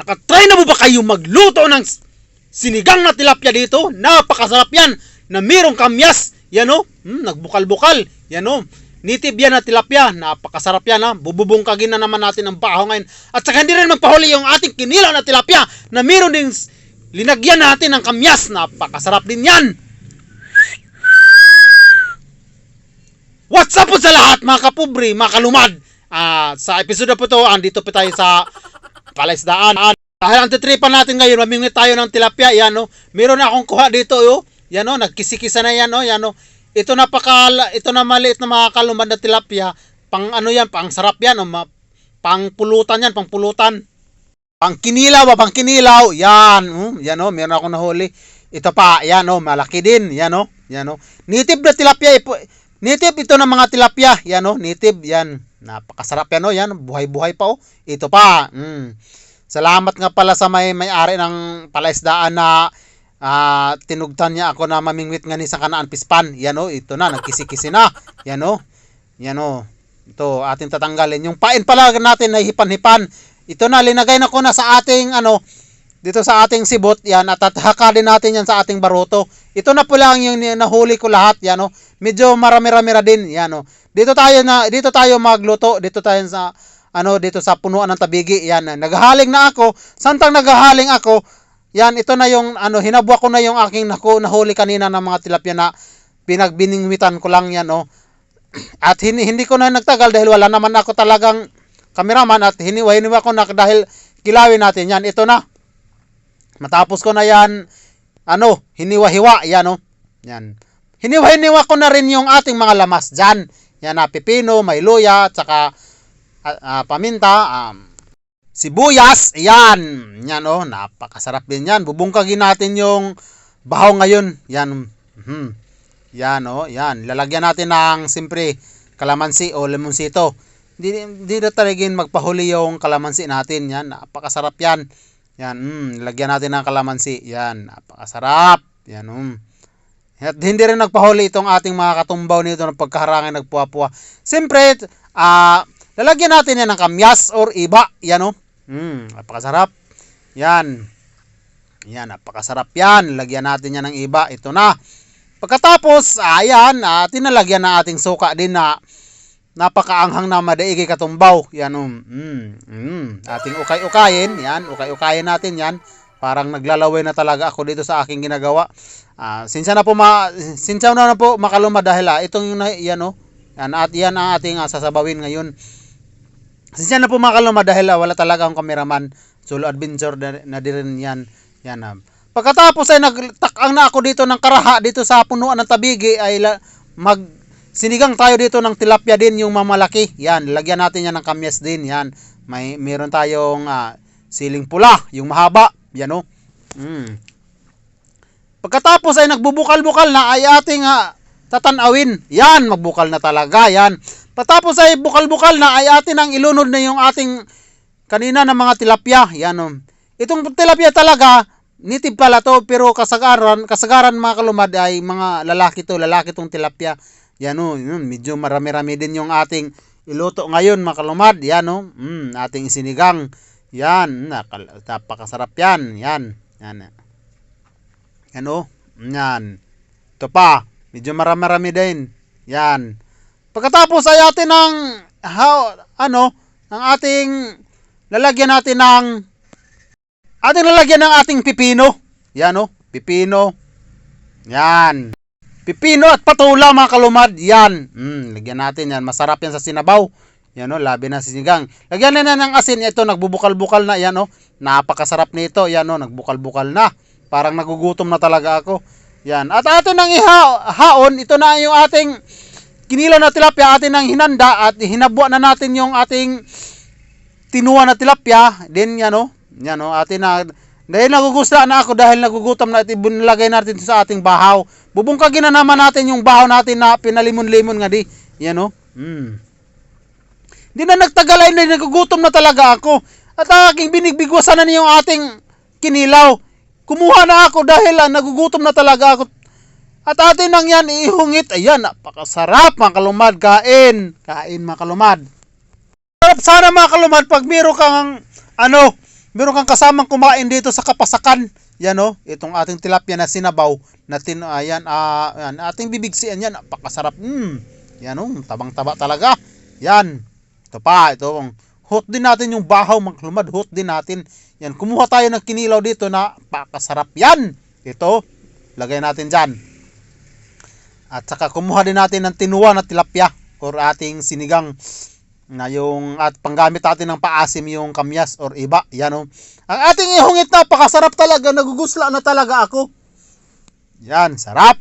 Nakatry na mo ba kayo magluto ng sinigang na tilapia dito? Napakasarap yan na mayroong kamyas. Yan o, hmm, nagbukal-bukal. Yan o, nitib yan na tilapia. Napakasarap yan ha. Bububungkagin na naman natin ang baho ngayon. At saka hindi rin magpahuli yung ating kinilaw na tilapia na mayroon ding linagyan natin ng kamyas. Napakasarap din yan. What's up po sa lahat mga kapobre, mga kalumad? Ah, sa episode po to, andito po tayo sa palaisdaan. Dahil ang titripan natin ngayon, mamingwit tayo ng tilapia. Yan no. Meron na akong kuha dito yo. Yan no, nagkisikisa na yan no. Yan no. Ito napaka ito na maliit na mga kalumad na tilapia. Pang ano yan, pang sarap yan, no? Ma- pang pulutan yan, pang pulutan. Pang kinilaw, ba, pang kinilaw. Yan, oh, yan no, meron akong nahuli. Ito pa, yan no, malaki din, yan no. Yan no. Native na tilapia, native ito ng mga tilapia, yan no, native, yan. Napakasarap yan no, yan, buhay-buhay pa oh. Ito pa, mm. Salamat nga pala sa may may-ari ng palaisdaan na ah, tinugtan niya ako na mamingwit nga ni sa kanaan pispan. Yan o, ito na, nagkisi-kisi na. Yan o, yan o. Ito, ating tatanggalin. Yung pain pala natin na hipan-hipan. Ito na, linagay na ko na sa ating ano, dito sa ating sibot, yan, at tathaka din natin yan sa ating baruto. Ito na po lang yung nahuli ko lahat, yan o. Medyo marami-rami din, yan o. Dito tayo na, dito tayo magluto, dito tayo sa, ano, dito sa punuan ng tabigi, yan. Naghahaling na ako, santang naghahaling ako, yan, ito na yung, ano, hinabwa ko na yung aking naku, nahuli kanina ng mga tilapia na pinagbiningwitan ko lang yan, o. At hindi, hindi ko na nagtagal dahil wala naman ako talagang kameraman at hiniwa-hiniwa ko na dahil kilawin natin yan. Ito na. Matapos ko na yan, ano, hiniwa-hiwa, yan o. Yan. Hiniwa-hiniwa ko na rin yung ating mga lamas dyan. Yan na, pipino, may luya, at saka ah, ah, paminta, um, sibuyas, yan. Yan o, napakasarap din yan. Bubungkagin natin yung bahaw ngayon. Yan. Mhm. Yan o, yan. Lalagyan natin ng simpre kalamansi o lemonsito. Hindi, hindi na talagang magpahuli yung kalamansi natin. Yan, napakasarap yan. Yan, mm, lagyan natin ng kalamansi. Yan, napakasarap. Yan, um. At hindi rin nagpahuli itong ating mga katumbaw nito ng pagkaharangin nagpuwa-puwa. Siyempre, ah, lalagyan natin yan ng kamyas or iba. Yan, oh. Mm, napakasarap. Yan. Yan, napakasarap yan. Lagyan natin yan ng iba. Ito na. Pagkatapos, ayan, ah, tinalagyan na ating suka din na napakaanghang na madaigi katumbaw. Yan, um, mm, mm, ating ukay-ukayin. Yan, ukay-ukayin natin yan. Parang naglalaway na talaga ako dito sa aking ginagawa. Ah, sinsya na po ma sinsya na, na po makaluma dahil ah, itong yung yan oh. Yan at yan ang ating ah, sasabawin ngayon. Sinsya na po makaluma dahil ah, wala talaga akong kameraman. Solo adventure na, na din yan. Yan ah. Pagkatapos ay nagtakang na ako dito ng karaha dito sa punuan ng tabigi ay la, mag sinigang tayo dito ng tilapia din yung mamalaki. Yan, lagyan natin yan ng kamyas din. Yan. May meron tayong ah, siling pula, yung mahaba. Yan oh. Mm. Pagkatapos ay nagbubukal-bukal na ay ating ah, tatanawin. Yan, magbukal na talaga. Yan. Patapos ay bukal-bukal na ay atin ang ilunod na yung ating kanina na mga tilapia. Yan. Oh. Itong tilapia talaga, nitib pala to pero kasagaran, kasagaran mga kalumad ay mga lalaki to, lalaki tong tilapia. Yan oh, yun, medyo marami-rami din yung ating iluto ngayon mga kalumad. Yan oh, mm, ating sinigang. Yan, napakasarap yan. Yan. Yan. Yan oh. Yan. Ito pa. Medyo marami-rami din. Yan. Pagkatapos ay atin ng how, ano, ang ating lalagyan natin ng ating lalagyan ng ating pipino. Yan oh, pipino. Yan. Pipino at patula mga kalumad. Yan. Mm, lagyan natin yan. Masarap yan sa sinabaw. Yan oh, labi na sinigang. Lagyan na ng asin. Ito, nagbubukal-bukal na. Yan oh. Napakasarap nito. Yan oh, nagbukal-bukal na. Parang nagugutom na talaga ako. Yan. At atin ang ihaon, ito na yung ating kinilaw na tilapia, atin ang hinanda at hinabwa na natin yung ating tinuwa na tilapia. Then yan oh. Yan oh, atin na dahil nagugusta na ako dahil nagugutom na ito, bunlagay natin sa ating bahaw. Bubungkagin na naman natin yung bahaw natin na pinalimon-limon nga di. Yan oh. Mm. Di na nagtagal ay nagugutom na talaga ako. At aking binigbigwasan na yung ating kinilaw. Kumuha na ako dahil ah, nagugutom na talaga ako. At atin nang yan ihungit. Ayan, napakasarap mga kalumad. Kain. Kain mga kalumad. Sarap sana mga kalumad pag meron kang ano, meron kang kasamang kumain dito sa kapasakan. Yan oh, itong ating tilapia na sinabaw na tin ah, yan, ating bibigsian yan, napakasarap. Mm. Yan oh, tabang-taba talaga. Yan. Ito pa, ito hot din natin yung bahaw maglumad, hot din natin. Yan, kumuha tayo ng kinilaw dito na pakasarap yan. Ito, lagay natin diyan. At saka kumuha din natin ng tinuwa na tilapia or ating sinigang na yung at panggamit natin ng paasim yung kamyas or iba. Yan oh. Ang ating ihungit na pakasarap talaga. Nagugusla na talaga ako. Yan, sarap.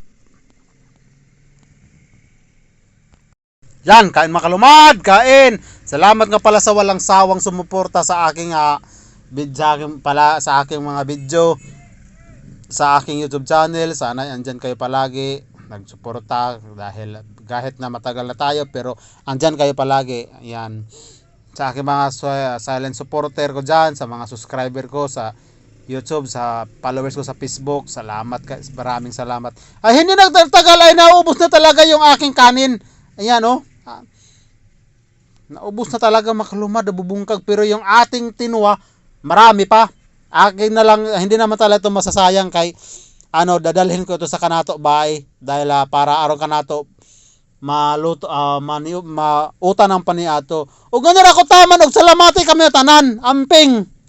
Yan, kain makalumad, kain. Salamat nga pala sa walang sawang sumuporta sa aking ah, vid, sa pala sa aking mga video sa aking YouTube channel. Sana andyan kayo palagi nagsuporta dahil kahit na matagal na tayo pero andyan kayo palagi. Yan. Sa aking mga silent supporter ko dyan, sa mga subscriber ko sa YouTube, sa followers ko sa Facebook. Salamat, maraming salamat. Ay, hindi nagtagal ay naubos na talaga yung aking kanin. Ayan, oh. Ah, Naubos na talaga makalumad, nabubungkag. Pero yung ating tinuwa, marami pa. Akin na lang, hindi naman talaga ito masasayang kay ano, dadalhin ko ito sa kanato bay dahil ah, para araw kanato maluto ah, mani mauta ng paniato. Ug ganyan ako taman og salamati kami tanan. Amping.